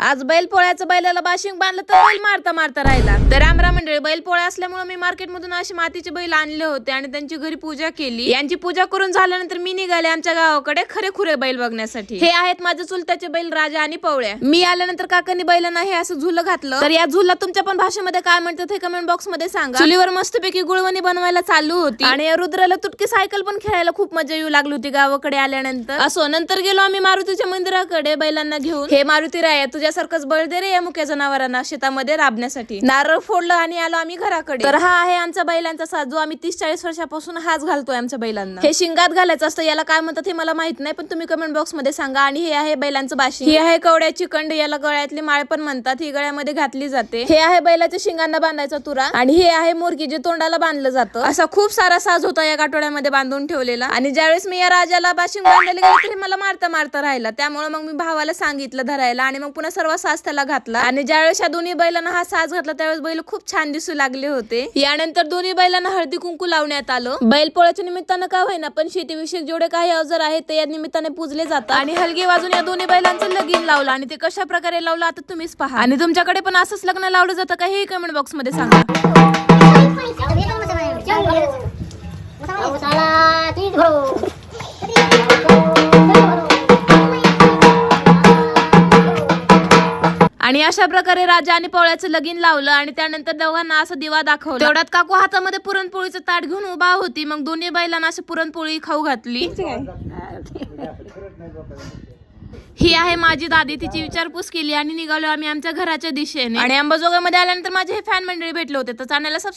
आज बैल पोळ्याचं बैलाला बाशिंग बांधलं तर बैल मारता मारता राहिला. तर रामराम मंडळी बैल पोळ्या असल्यामुळे मी मार्केटमधून असे मातीचे बैल आणले होते आणि त्यांची घरी पूजा केली. यांची पूजा करून झाल्यानंतर मी निघाले आमच्या गावाकडे खरे खुरे बैल बघण्यासाठी. हे आहेत माझे चुलत्याचे बैल राजा आणि पवळ्या. मी आल्यानंतर काकांनी बैलांना हे असं झुलं घातलं. तर या झुला तुमच्या पण भाषेमध्ये काय म्हणतात हे कमेंट बॉक्समध्ये सांगा. चुलीवर मस्तपैकी गुळवणी बनवायला चालू होती. आणि या रुद्राला तुटकी सायकल पण खेळायला खूप मजा येऊ लागली होती गावाकडे आल्यानंतर. असो नंतर गेलो आम्ही मारुतीच्या मंदिराकडे बैलांना घेऊन. हे मारुती राया तुझ्यासारखंच बळ दे रे या मुक्या जनावरांना शेतामध्ये राबण्यासाठी. नारळ फोडलं आणि आलो आम्ही घराकडे. तर हा आहे आमचा बैलांचा साथ जो आम्ही तीस चाळीस वर्षापासून हाच घालतोय आमच्या बैलांना. हे शिंगात घालायचं असतं याला काय म्हणतात हे मला माहीत नाही पण तुम्ही कमेंट बॉक्समध्ये सांगा. आणि हे आहे बैलांचं बाशी ही आहे कवड्याची कंड याला गळ्यातली माळ पण म्हणतात. ही गळ्यामध्ये घातली जाते. हे आहे बैलाच्या शिंगांना बांधायचा तुरा. आणि हे आहे मुर्गी जे तोंडाला बांधलं जातं. असा खूप सारा साज होता या गाठोड्यामध्ये बांधून ठेवलेला. आणि ज्यावेळेस मी या राजाला बाशिंग बांधायला गेले तरी मला मारता मारता राहिला. त्यामुळे मग मी भावाला सांगितलं धरायला. आणि मग पुन्हा सर्व साज त्याला घातला. आणि ज्यावेळेस या दोन्ही बैलांना हा साज घातला त्यावेळेस बैल खूप छान दिसू लागले होते. यानंतर दोन्ही बैलांना हळदी कुंकू लावण्यात आलं. बैल पोळ्याच्या निमित्तानं का होईना पण शेतीविषयक जेवढे काही अवजार आहेत ते या निमित्ताने पूजले जातात. आणि हलगी वाजून या दोन्ही बैलांचं लगीन लावलं आणि ते कशा प्रकारे लावलं आता तुम्हीच पहा. आणि तुमच्याकडे पण असंच लग्न लावलं जातं का हे कमेंट बॉक्समध्ये सांगा. आणि अशा प्रकारे राजा आणि पवळ्याचं लगीन लावलं आणि त्यानंतर दोघांना असं दिवा दाखवलं. तेवढ्यात काकू हातामध्ये पुरणपोळीचं ताट घेऊन उभा होती मग दोन्ही बैलांना अशी पुरणपोळी खाऊ घातली. ही आहे माझी दादी तिची विचारपूस केली आणि निघालो आम्ही आमच्या घराच्या दिशेने. आणि अंबाजोगाईमध्ये आल्यानंतर माझे हे फॅन मंडळी भेटले होते तर चॅनलला सबस्क्राईब